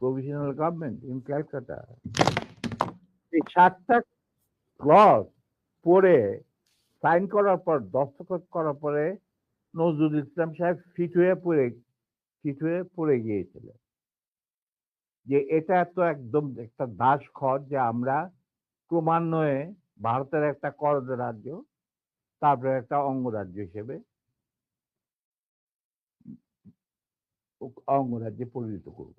provisional government in Calcutta এই সাতটা clause পড়ে সাইন করার পর, দস্তখত করার পরে নজরুল ইসলাম সাহেব ফিট হয়ে পড়ে ফিট হয়ে পড়ে গিয়েছিলেন যে এটা তো একদম একটা দাস খত যে আমরা ক্রমান্বয়ে ভারতের একটা করদ রাজ্য, তারপরে একটা অঙ্গরাজ্য হিসেবে অঙ্গরাজ্যে পরিণত করব।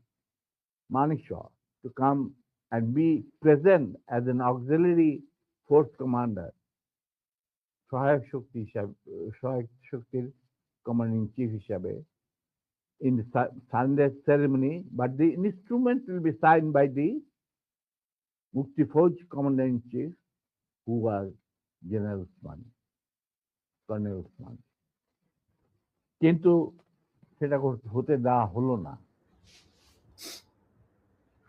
Manikshwa to come and be present as an auxiliary force commander সহায়ক শক্তি হিসাবে সহায়ক শক্তির কমান্ডিং চিফ হিসাবে in the su- surrender ceremony, but the instrument will be signed by the Mukti Fauj commander in chief, who was General Usmani, Colonel Usmani. কিন্তু সেটা হতে দেওয়া হলো না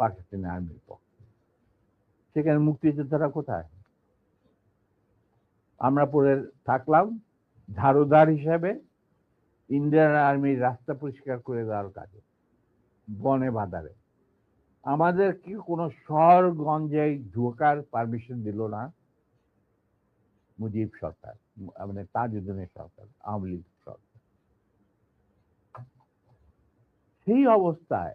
পাকিস্তানি আর্মির পক্ষে সেখানে মুক্তিযোদ্ধারা কোথায়? আমরা পরে থাকলাম, ঝাড়ুদার হিসাবে ইন্ডিয়ান আর্মির রাস্তা পরিষ্কার করে দেওয়ার কাজে, বনে বাদারে আমাদের কি কোনো শহরগঞ্জে ঢোকার পারমিশন দিল না? মুজিব সরকার মানে তাজউদ্দিনের সরকার, আওয়ামী লীগ সরকার। সেই অবস্থায়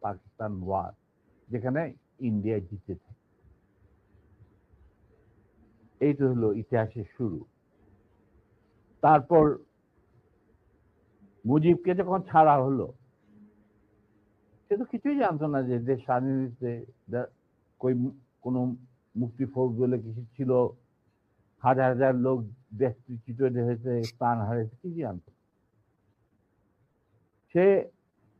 Pakistan war যেখানে ইন্ডিয়া জিতেছে এই তো হলো ইতিহাসের শুরু। তারপর মুজিবকে যখন ছাড়া হলো, সে তো কিছুই জানতো না যে দেশ স্বাধীনতে কই মু- কোনো মুক্তি ফৌজ বলে কিছু ছিল, হাজার হাজার লোক দেশচ্যুত হয়েছে, প্রাণ হারিয়েছে কি জানতো সে